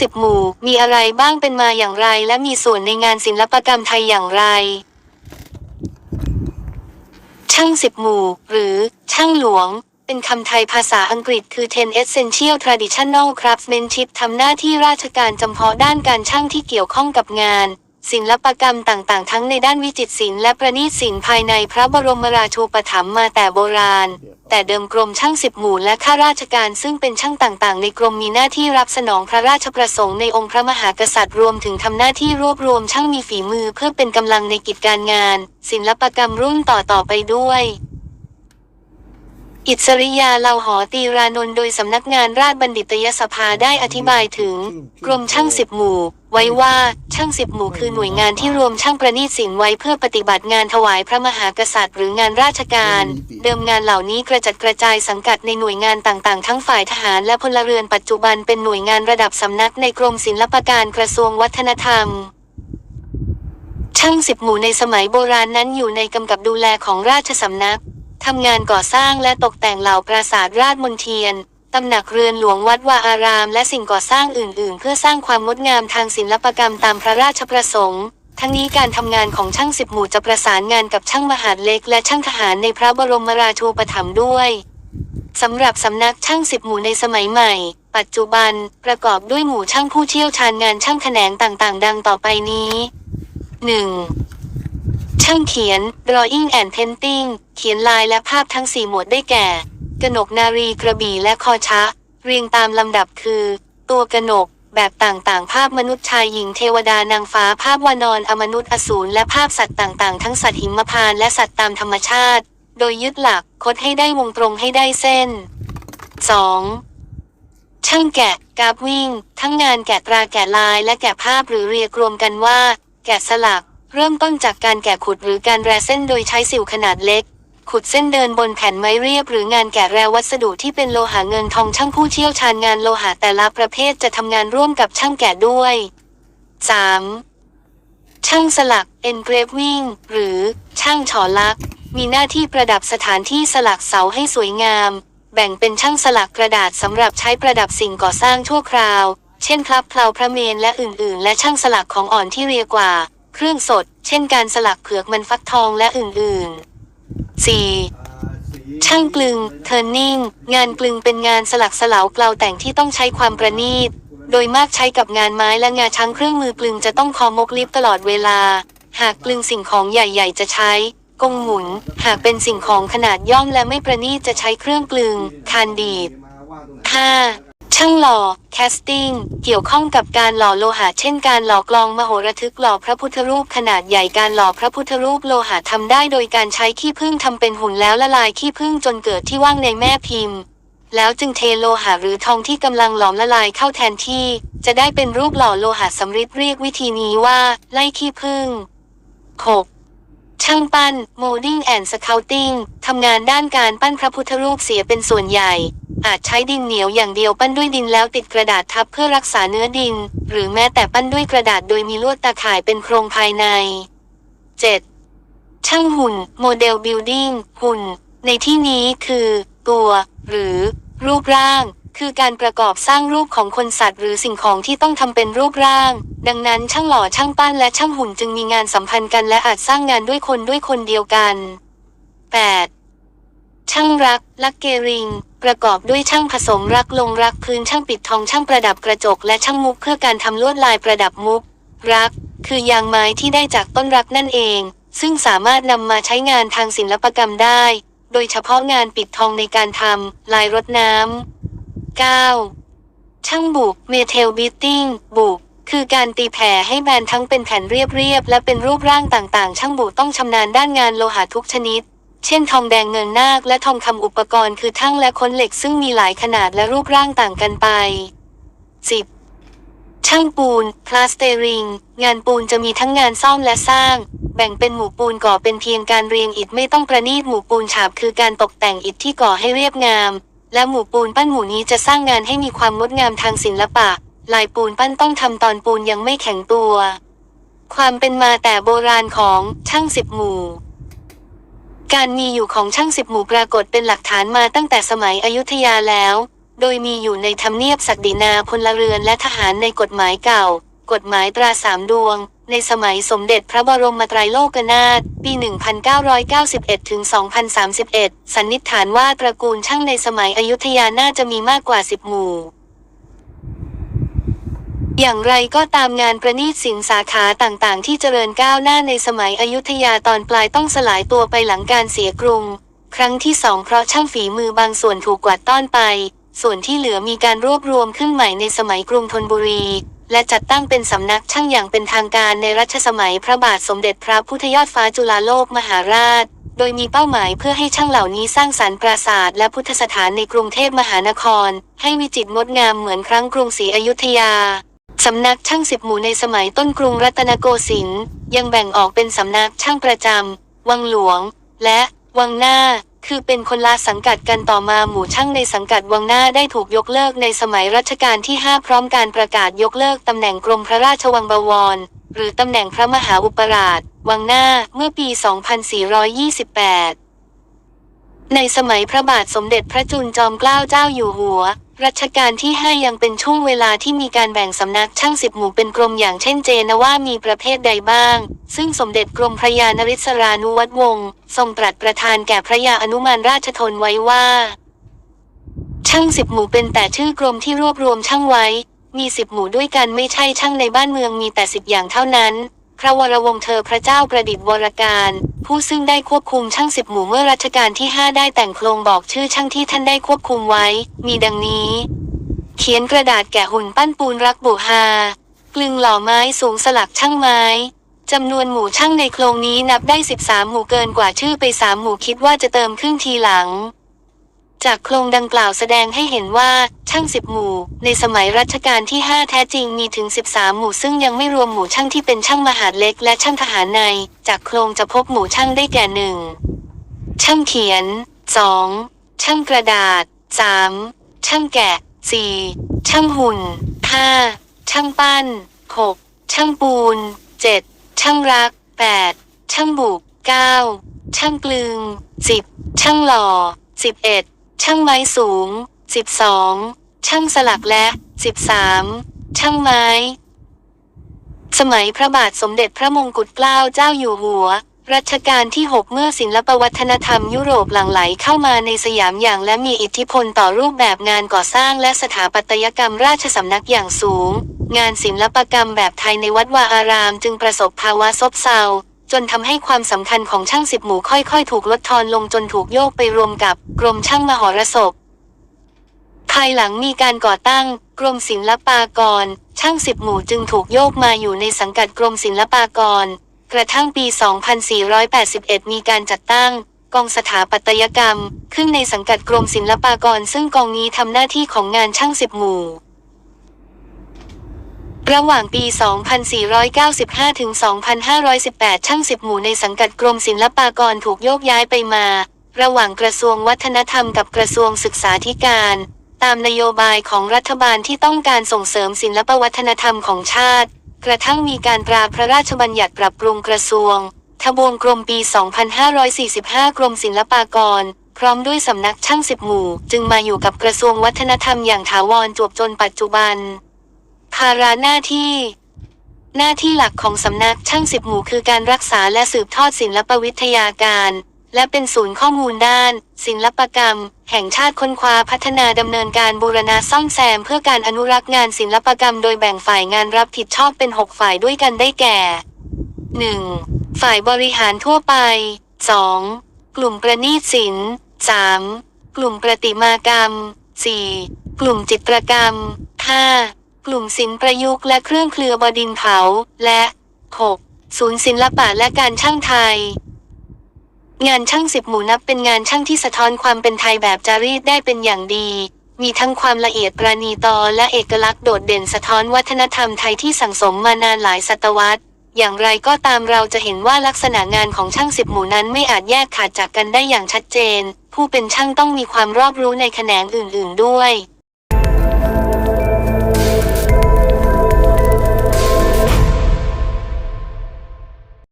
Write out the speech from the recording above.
สิบหมู่ มีอะไรบ้างเป็นมาอย่างไร และมีส่วนในงานศิลปกรรมไทยอย่างไร ช่างสิบหมู่ หรือ ช่างหลวง เป็นคำไทยภาษาอังกฤษคือ ten essential traditional craftsmanship ทำหน้าที่ราชการจำเพาะด้านการช่างที่เกี่ยวข้องกับงาน ศิลปกรรมต่างๆ ทั้งในด้านวิจิตรศิลป์และประณีตศิลป์ภายในพระบรมราชูปถัมภ์มาแต่โบราณ แต่เดิมกรมช่างสิบหมู่และข้าราชการซึ่งเป็นช่างต่างๆ ในกรมมีหน้าที่รับสนองพระราชประสงค์ในองค์พระมหากษัตริย์รวมถึงทำหน้าที่รวบรวมช่างมีฝีมือเพื่อเป็นกำลังในกิจการงาน ศิลปกรรมรุ่นต่อๆไปด้วยอิสริยาเลาหอตีรานนท์โดยสำนักงานราชบัณฑิตยสภาได้อธิบายถึง กรมช่างสิบหมู่ ไว้ว่าช่างสิบหมู่คือหน่วยงานที่รวมช่างประณีตศิลป์ไว้เพื่อปฏิบัติงานถวายพระมหากษัตริย์ หรืองานราชการ เดิมงานเหล่านี้กระจัดกระจายสังกัดในหน่วยงานต่างๆ ทั้งฝ่ายทหารและพลเรือนปัจจุบันเป็นหน่วยงานระดับสำนักในกรมศิลปาการกระทรวงวัฒนธรรมช่างสิบหมู่ในสมัยโบราณนั้นอยู่ในกำกับดูแลของราชสำนักทำงานก่อสร้างและตกแต่งเหล่าปราสาทราชมนเทียน ตำหนักเรือนหลวงวัดวาอาราม และสิ่งก่อสร้างอื่น ๆ เพื่อสร้างความงดงามทางศิลปกรรมตามพระราชประสงค์ ทั้งนี้การทำงานของช่างสิบหมู่จะประสานงานกับช่างมหาดเล็ก และช่างทหารในพระบรมราชูปถัมภ์ด้วยสำหรับสำนักช่างสิบหมู่ในสมัยใหม่ ปัจจุบันประกอบด้วยหมู่ช่างผู้เชี่ยวชาญงานช่างแขนงต่างๆ ดังต่อไปนี้ 1. ช่างเขียน drawing and painting เขียนลายและภาพทั้งสี่หมวดได้แก่ นกนารีกระบี่และคอชะ เรียงตามลำดับคือ ตัวกนก แบบต่างๆ ภาพมนุษย์ชายหญิงเทวดานางฟ้าภาพวานอนอมนุษย์อสูรและภาพสัตว์ต่างๆ ทั้งสัตว์หิมพานและสัตว์ตามธรรมชาติ โดยยึดหลักคดให้ได้วงตรงให้ได้เส้น 2. ช่างแกะกราฟวิ่ง ทั้งงานแกะตราแกะลายและแกะภาพหรือเรียกรวมกันว่า แกะสลัก เริ่มต้นจากการแกะขุดหรือการแรเส้นโดยใช้สิวขนาดเล็ก ขุดเส้นเดินบนแผ่นไม้เรียบหรืองานแกะแรวัสดุที่เป็นโลหะเงินทองช่างผู้เชี่ยวชาญงานโลหะแต่ละประเภทจะทำงานร่วมกับช่างแกะด้วย 3. ช่างสลัก engraving หรือช่างฉอลัก มีหน้าที่ประดับสถานที่สลักเสาให้สวยงาม แบ่งเป็นช่างสลักกระดาษสำหรับใช้ประดับสิ่งก่อสร้างชั่วคราว เช่นพลับเพลาพระเมนและอื่น ๆ และช่างสลักของอ่อนที่เรียกว่า เครื่องสด เช่นการสลักเผือกมันฟักทองและอื่น ๆ 4. ช่างกลึง turning งานกลึงเป็นงานสลักสลาวเกลาแต่งที่ต้องใช้ความประณีต โดยมากใช้กับงานไม้และงาช้างเครื่องมือกลึงจะต้องคอมกลิฟตลอดเวลา หากกลึงสิ่งของใหญ่ๆ จะใช้กงหมุน หากเป็นสิ่งของขนาดย่อมและไม่ประณีตจะใช้เครื่องกลึง คานดีด 5. ช่างหล่อ casting เกี่ยวข้องกับการหล่อโลหะเช่นการหล่อกลองมโหระทึกหล่อพระพุทธรูปขนาดใหญ่การหล่อพระพุทธรูปโลหะทำได้โดยการใช้ขี้ผึ้งทำเป็นหุ่นแล้วละลายขี้ผึ้งจนเกิดที่ว่างในแม่พิมพ์ แล้วจึงเทโลหะหรือทองที่กำลังหลอมละลายเข้าแทนที่ จะได้เป็นรูปหล่อโลหะสำริดเรียกวิธีนี้ว่า ไล่ขี้ผึ้ง 6. ช่างปั้น molding and scouting ทำงานด้านการปั้นพระพุทธรูปเสียเป็นส่วนใหญ่ อาจใช้ดินเหนียวอย่างเดียวปั้นด้วยดินแล้วติดกระดาษทับเพื่อรักษาเนื้อดิน หรือแม้แต่ปั้นด้วยกระดาษโดยมีลวดตาข่ายเป็นโครงภายใน 7. ช่างหุ่น model building หุ่น ในที่นี้คือ ตัว หรือ รูปร่าง คือการประกอบสร้างรูปของคนสัตว์ หรือสิ่งของที่ต้องทำเป็นรูปร่าง ดังนั้นช่างหล่อช่างปั้นและช่างหุ่นจึงมีงานสัมพันธ์กันและอาจสร้างงานด้วยคนด้วยคนเดียวกัน 8. ช่างรัก ลักเกริง ประกอบด้วยช่างผสมรักลงรักพื้นช่างปิดทองช่างประดับกระจกและช่างมุกเพื่อการทำลวดลายประดับมุก รัก คือยางไม้ที่ได้จากต้นรักนั่นเอง ซึ่งสามารถนำมาใช้งานทางศิลปกรรมได้ โดยเฉพาะงานปิดทองในการทำลายรดน้ำ 9. ช่างบุกเมเทลบิตติ้งบุกคือการตีแผ่ให้แบนทั้งเป็นแผ่นเรียบๆและเป็นรูปร่างต่างๆ ช่างบุกต้องชำนาญด้านงานโลหะทุกชนิด เช่นทองแดงเงินนาคและทองคำอุปกรณ์คือทั้งและค้นเหล็กซึ่งมีหลายขนาดและรูปร่างต่างกันไป 10. ช่างปูน พลาสเตอริง งานปูนจะมีทั้งงานซ่อมและสร้าง แบ่งเป็นหมู่ปูนก่อเป็นเพียงการเรียงอิฐไม่ต้องประณีตหมู่ปูนฉาบคือการตกแต่งอิฐที่ก่อให้เรียบงาม และหมู่ปูนปั้นหมู่นี้จะสร้างงานให้มีความงดงามทางศิลปะ ลายปูนปั้นต้องทำตอนปูนยังไม่แข็งตัว ความเป็นมาแต่โบราณของช่างสิบหมู่ การมีอยู่ของช่างสิบหมู่ปรากฏเป็นหลักฐานมาตั้งแต่สมัยอยุธยาแล้ว โดยมีอยู่ในทำเนียบศักดินาพลเรือนและทหารในกฎหมายเก่า กฎหมายตราสามดวง ในสมัยสมเด็จพระบรมไตรโลกนาถปี 1991ถึง2031 สันนิษฐานว่าตระกูลช่างในสมัยอยุธยาน่าจะมีมากกว่า 10 หมู่ อย่างไรก็ตามงานประณีตสินสาขาต่างๆ ที่เจริญก้าวหน้าในสมัยอยุธยาตอนปลายต้องสลายตัวไปหลังการเสียกรุง ครั้งที่สองเพราะช่างฝีมือบางส่วนถูกกวาดต้อนไป ส่วนที่เหลือมีการรวบรวมขึ้นใหม่ในสมัยกรุงธนบุรี และจัดตั้งเป็นสำนักช่างอย่างเป็นทางการในรัชสมัยพระบาทสมเด็จพระพุทธยอดฟ้าจุฬาโลกมหาราช โดยมีเป้าหมายเพื่อให้ช่างเหล่านี้สร้างสรรค์ปราสาทและพุทธสถานในกรุงเทพมหานคร ให้วิจิตรงดงามเหมือนครั้งกรุงศรีอยุธยา สำนักช่างสิบหมู่ในสมัยต้นกรุงรัตนโกสินทร์ยังแบ่งออกเป็นสำนักช่างประจำ วังหลวง และวังหน้า คือเป็นคนละสังกัดกันต่อมาหมู่ช่างในสังกัดวังหน้าได้ถูกยกเลิกในสมัยรัชกาลที่ 5 พร้อมการประกาศยกเลิกตำแหน่งกรมพระราชวังบวร หรือตำแหน่งพระมหาอุปราช วังหน้าเมื่อปี 2428 ในสมัยพระบาทสมเด็จพระจุลจอมเกล้าเจ้าอยู่หัว รัชกาลที่ 5 ยังเป็นช่วงเวลาที่มีการแบ่งสำนักช่างสิบหมู่เป็นกรมอย่างเช่นเจนว่ามีประเภทใดบ้าง ซึ่งสมเด็จกรมพระยานริศรานุวัตวงศ์ทรงตรัสประทานแก่พระยาอนุมานราชทนไว้ว่า ช่างสิบหมู่เป็นแต่ชื่อกรมที่รวบรวมช่างไว้ มีสิบหมู่ด้วยกันไม่ใช่ช่างในบ้านเมืองมีแต่สิบอย่างเท่านั้น พระวรวงศ์เธอพระเจ้าประดิษฐ์วรการ ผู้ซึ่งได้ควบคุมช่างสิบหมู่เมื่อรัชกาลที่ 5 ได้แต่งโครงบอกชื่อช่างที่ท่านได้ควบคุมไว้ มีดังนี้ เขียนกระดาษแกะหุ่นปั้นปูนรักบุฮากลึงหล่อไม้สูงสลักช่างไม้จำนวนหมู่ช่างในโครงนี้นับได้ 13 หมู่เกินกว่าชื่อไปสามหมู่คิดว่าจะเติมครึ่งทีหลัง จากโครงดังกล่าวแสดงให้เห็นว่า ช่างสิบหมู่ ในสมัยรัชกาลที่ 5 แท้จริงมีถึง 13 หมู่ซึ่งยังไม่รวมหมู่ช่างที่เป็นช่างมหาดเล็กและช่างทหารใน จากโครงจะพบหมู่ช่างได้แก่หนึ่งช่างเขียน 2. ช่างกระดาษ 3. ช่างแกะ 4. ช่างหุ่น 5. ช่างปั้น 6. ช่างปูน 7. ช่างรัก 8. ช่างบุก 9. ช่างกลึง 10. ช่างหล่อ 11. ช่างไม้สูง 12. ช่างสลักและ 13. ช่างไม้ สมัยพระบาทสมเด็จพระมงกุฎเกล้าเจ้าอยู่หัว รัชกาลที่ 6 เมื่อศิลปวัฒนธรรมยุโรปหลั่งไหลเข้ามาในสยามอย่างและมีอิทธิพลต่อรูปแบบงานก่อสร้างและสถาปัตยกรรมราชสำนักอย่างสูง งานศิลปกรรมแบบไทยในวัดวาอารามจึงประสบภาวะซบเซา จนทำให้ความสำคัญของช่างสิบหมู่ค่อยๆ ถูกลดทอนลงจนถูกโยกไปรวมกับกรมช่างมหรสพ ภายหลังมีการก่อตั้ง กรมศิลปากร ช่างสิบหมู่จึงถูกโยกมาอยู่ในสังกัดกรมศิลปากร กระทั่งปี 2481 มีการจัดตั้ง กองสถาปัตยกรรม ขึ้นในสังกัดกรมศิลปากร ซึ่งกองนี้ทำหน้าที่ของงานช่างสิบหมู่ ระหว่างปี 2495 ถึง 2518 ช่างสิบหมู่ในสังกัดกรมศิลปากรถูกโยกย้ายไปมา ระหว่างกระทรวงวัฒนธรรมกับกระทรวงศึกษาธิการ ตามนโยบายของรัฐบาลที่ต้องการส่งเสริมศิลปวัฒนธรรมของชาติ กระทั่งมีการตราพระราชบัญญัติปรับปรุงกระทรวง ทบวงกรมปี 2545 กรมศิลปากรพร้อมด้วยสำนักช่างสิบหมู่ จึงมาอยู่กับกระทรวงวัฒนธรรมอย่างถาวรจวบจนปัจจุบัน ภาระหน้าที่ หน้าที่หลักของสำนักช่างสิบหมู่คือการรักษาและสืบทอดศิลปวิทยาการ และเป็นศูนย์ข้อมูลด้าน ศิลปกรรม แห่งชาติค้นคว้าพัฒนาดำเนินการบูรณะซ่อมแซมเพื่อการอนุรักษ์งานศิลปกรรม โดยแบ่งฝ่ายงานรับผิดชอบเป็น 6 ฝ่ายด้วยกันได้แก่ 1. ฝ่ายบริหารทั่วไป 2. กลุ่มประณีตศิลป์ 3. กลุ่มประติมากรรม 4. กลุ่มจิตรกรรม 5. กลุ่มศิลปประยุกต์และเครื่องเคลือบดินเผา และ 6. ศูนย์ศิลปะและการช่างไทย งานช่างสิบหมู่นับเป็นงานช่างที่สะท้อนความเป็นไทยแบบจารีตได้เป็นอย่างดี มีทั้งความละเอียดประณีตอและเอกลักษณ์โดดเด่นสะท้อนวัฒนธรรมไทยที่สั่งสมมานานหลายศตวรรษอย่างไรก็ตามเราจะเห็นว่าลักษณะงานของช่างสิบหมู่นั้นไม่อาจแยกขาดจากกันได้อย่างชัดเจน ผู้เป็นช่างต้องมีความรอบรู้ในแขนงอื่น ๆ ด้วย